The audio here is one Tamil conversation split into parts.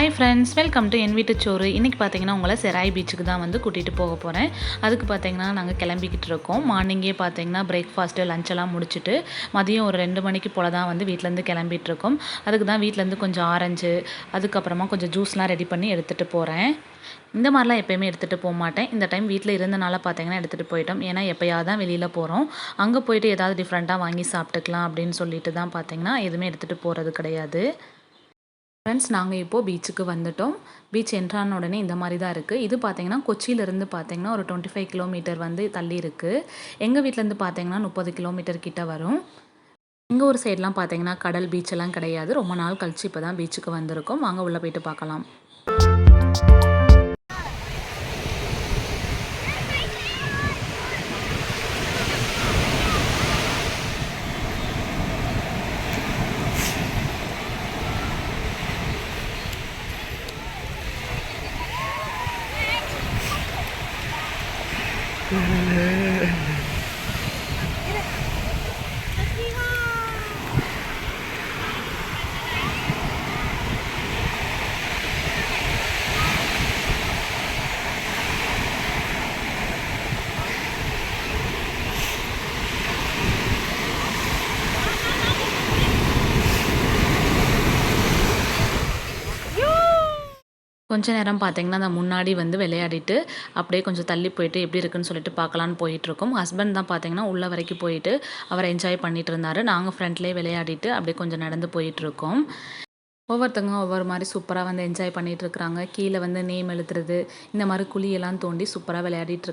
ஹாய் ஃப்ரெண்ட்ஸ் வெல்கம் டு என் வீட்டு சோறு இன்றைக்கி பார்த்தீங்கன்னா உங்களை செராய் பீச்சுக்கு தான் வந்து கூட்டிகிட்டு போக போகிறேன் அதுக்கு பார்த்தீங்கன்னா நாங்கள் கிளம்பிக்கிட்டு இருக்கோம். மார்னிங்கே பார்த்தீங்கன்னா பிரேக்ஃபாஸ்ட்டு லஞ்செல்லாம் முடிச்சுட்டு மதியம் ஒரு ரெண்டு மணிக்கு போல் தான் வந்து வீட்டிலேருந்து கிளம்பிகிட்டு இருக்கோம். அதுக்கு தான் வீட்டிலேருந்து கொஞ்சம் ஆரஞ்சு அதுக்கப்புறமா கொஞ்சம் ஜூஸ்லாம் ரெடி பண்ணி எடுத்துகிட்டு போகிறேன் இந்த மாதிரிலாம் எப்போயுமே எடுத்துகிட்டு போக மாட்டேன். இந்த டைம் வீட்டில் இருந்தனால பார்த்தீங்கன்னா எடுத்துகிட்டு போயிட்டோம். ஏன்னா எப்போயாவது தான் வெளியில் போகிறோம் அங்கே போயிட்டு ஏதாவது டிஃப்ரெண்ட்டாக வாங்கி சாப்பிட்டுக்கலாம் அப்படின்னு சொல்லிட்டு தான் பார்த்தீங்கன்னா எதுவுமே எடுத்துகிட்டு போகிறது கிடையாது. ஃப்ரெண்ட்ஸ் நாங்கள் இப்போது பீச்சுக்கு வந்துட்டோம். பீச் என்ட்ரான உடனே இந்த மாதிரி தான் இருக்குது இது பார்த்தீங்கன்னா கொச்சியிலேருந்து பார்த்தீங்கன்னா ஒரு டுவெண்ட்டி ஃபைவ் கிலோமீட்டர் வந்து தள்ளி இருக்குது எங்கள் வீட்டிலேருந்து பார்த்தீங்கன்னா முப்பது கிலோமீட்டர் கிட்ட வரும். எங்கள் ஊர் சைட்லாம் பார்த்தீங்கன்னா கடல் பீச்செல்லாம் கிடையாது. ரொம்ப நாள் கழிச்சு இப்போ தான் பீச்சுக்கு வந்திருக்கோம். வாங்க உள்ளே போயிட்டு பார்க்கலாம். Oh. கொஞ்ச நேரம் பார்த்தீங்கன்னா அந்த முன்னாடி வந்து விளையாடிட்டு அப்படியே கொஞ்சம் தள்ளி போயிட்டு எப்படி இருக்குன்னு சொல்லிட்டு பார்க்கலான்னு போயிட்டுருக்கோம். ஹஸ்பண்ட் தான் பார்த்தீங்கன்னா உள்ளே வரைக்கும் போயிட்டு அவர் என்ஜாய் பண்ணிட்டு இருந்தார். நாங்கள் ஃப்ரண்ட்லேயே விளையாடிட்டு அப்படியே கொஞ்சம் நடந்து போயிட்டுருக்கோம். ஒவ்வொருத்தவங்க ஒவ்வொரு மாதிரி சூப்பராக வந்து என்ஜாய் பண்ணிட்டு இருக்கிறாங்க. கீழே வந்து நேம் எழுதுறது இந்த மாதிரி குழியெல்லாம் தோண்டி சூப்பராக விளையாடிட்டு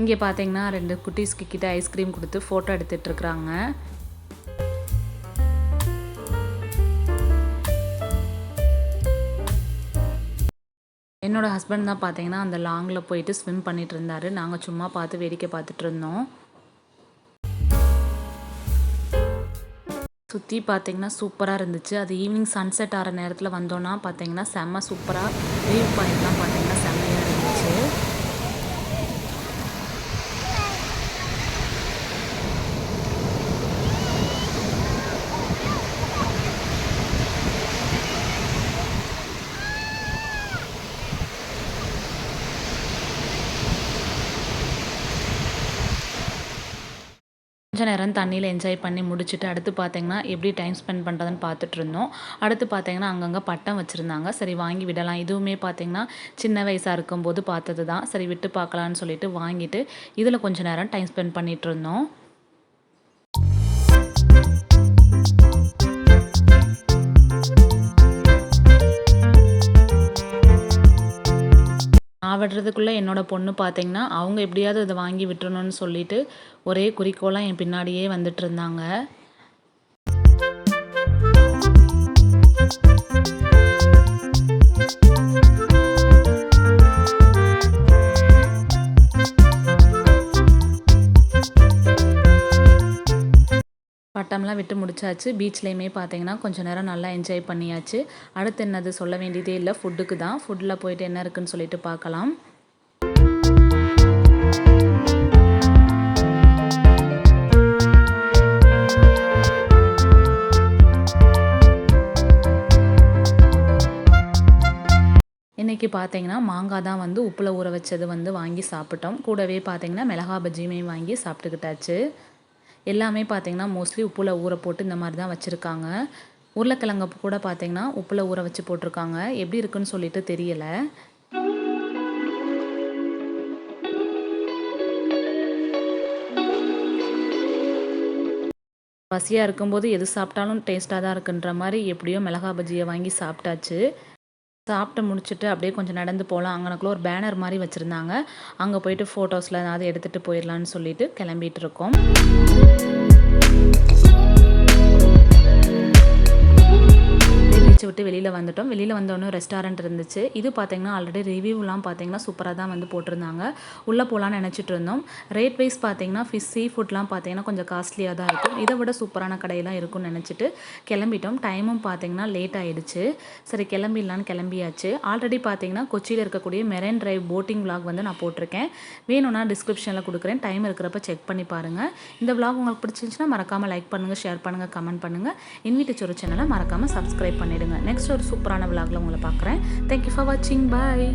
இங்கே பார்த்தீங்கன்னா ரெண்டு குட்டீஸ்க்கு கிட்ட ஐஸ்கிரீம் கொடுத்து ஃபோட்டோ எடுத்துட்டு என்னோடய என்னோட ஹஸ்பண்ட் தான் பார்த்தீங்கன்னா அந்த லாங்கில் போயிட்டு ஸ்விம் பண்ணிட்டு இருந்தார். நாங்கள் சும்மா பார்த்து வேடிக்கை பார்த்துட்டு இருந்தோம். சுற்றி பார்த்தீங்கன்னா சூப்பராக இருந்துச்சு. அது ஈவினிங் சன்செட் ஆகிற நேரத்தில் வந்தோன்னா பார்த்தீங்கன்னா செம்ம சூப்பராக வியூ பாயிண்ட்லாம் பார்த்தீங்கன்னா செம்மையாக இருந்துச்சு கொஞ்சம் நேரம் தண்ணியில் என்ஜாய் பண்ணி முடிச்சுட்டு அடுத்து பார்த்தீங்கன்னா எப்படி டைம் ஸ்பெண்ட் பண்ணுறதுன்னு பார்த்துட்டு இருந்தோம். அடுத்து பார்த்தீங்கன்னா அங்கங்கே பட்டம் வச்சுருந்தாங்க. சரி வாங்கி விடலாம். இதுவுமே பார்த்தீங்கன்னா சின்ன வயசாக இருக்கும்போது பார்த்தது தான் சரி விட்டு பார்க்கலான்னு சொல்லிட்டு வாங்கிட்டு இதில் கொஞ்சம் நேரம் டைம் ஸ்பெண்ட் பண்ணிகிட்டு இருந்தோம். விடுறதுக்குள்ளே என்னோட பொண்ணு பார்த்தீங்கன்னா அவங்க எப்படியாவது இதை வாங்கி விட்டுறணும்னு சொல்லிட்டு ஒரே குறிக்கோளாக என் பின்னாடியே வந்துட்டு இருந்தாங்க. பட்டம்லாம் விட்டு முடிச்சாச்சு. பீச்லேயுமே பார்த்தீங்கன்னா கொஞ்சம் நேரம் நல்லா என்ஜாய் பண்ணியாச்சு. அடுத்து என்னது சொல்ல வேண்டியதே இல்லை. ஃபுட்டுக்கு தான். ஃபுட்டில் போயிட்டு என்ன இருக்குன்னு சொல்லிட்டு பார்க்கலாம் இன்றைக்கி பார்த்தீங்கன்னா மாங்காய் தான் வந்து உப்பில் ஊற வச்சது வந்து வாங்கி சாப்பிட்டோம். கூடவே பார்த்தீங்கன்னா மிளகா பஜ்ஜியுமே வாங்கி சாப்பிட்டுக்கிட்டாச்சு. எல்லாமே பார்த்திங்கன்னா மோஸ்ட்லி உப்பில் ஊற போட்டு இந்த மாதிரி தான் வச்சுருக்காங்க. உருளைக்கிழங்கு கூட பார்த்திங்கன்னா உப்பில் ஊற வச்சு போட்டிருக்காங்க. எப்படி இருக்குன்னு சொல்லிட்டு தெரியலை. பசியாக இருக்கும்போது எது சாப்பிட்டாலும் டேஸ்ட்டாக தான் இருக்குன்ற மாதிரி எப்படியோ மிளகா பஜ்ஜியை வாங்கி சாப்பிட்டாச்சு. சாப்பிட்டு முடிச்சுட்டு அப்படியே கொஞ்சம் நடந்து போகலாம். அங்கனக்குள்ள ஒரு பேனர் மாதிரி வச்சுருந்தாங்க. அங்கே போயிட்டு ஃபோட்டோஸில் ஏதாவது எடுத்துகிட்டு போயிடலான்னு சொல்லிட்டு கிளம்பிட்டு இருக்கோம். பீச் வெளியில் வந்துட்டோம். வெளியில் வந்தோடனே ரெஸ்டாரண்ட் இருந்துச்சு. இது பார்த்திங்கன்னா ஆல்ரெடி ரிவ்யூலாம் பார்த்தீங்கன்னா சூப்பராக தான் வந்து போட்டிருந்தாங்க. உள்ளே போகலான்னு நினச்சிட்டு இருந்தோம். ரேட் வைஸ் பார்த்தீங்கன்னா ஃபிஷ் சீ ஃபுட்லாம் பார்த்தீங்கன்னா கொஞ்சம் காஸ்ட்லியாக தான் இருக்கும். இதை விட சூப்பரான கடையெல்லாம் இருக்கும்னு நினச்சிட்டு கிளம்பிட்டோம். டைமும் பார்த்தீங்கன்னா லேட் ஆகிடுச்சு சரி கிளம்பிடலான்னு கிளம்பியாச்சு. ஆல்ரெடி பார்த்தீங்கன்னா கொச்சியில் இருக்கக்கூடிய மெரைன் ட்ரைவ் போட்டிங் விலாக் வந்து நான் போட்டிருக்கேன். வேணும்னா டிஸ்கிரிப்ஷனில் கொடுக்குறேன். டைம் இருக்கிறப்ப செக் பண்ணி பாருங்கள் இந்த விலாக் உங்களுக்கு பிடிச்சிருந்துச்சுன்னா மறக்காமல் லைக் பண்ணுங்கள் ஷேர் பண்ணுங்கள் கமெண்ட் பண்ணுங்கள் இன்விட்டு சேனலை மறக்காமல் சப்ஸ்கிரைப் பண்ணிவிடுங்க நெக்ஸ்ட் ஒரு சூப்பரான விலாகில் உங்களை பார்க்குறேன். தேங்க்யூ ஃபார் வாட்சிங் பாய்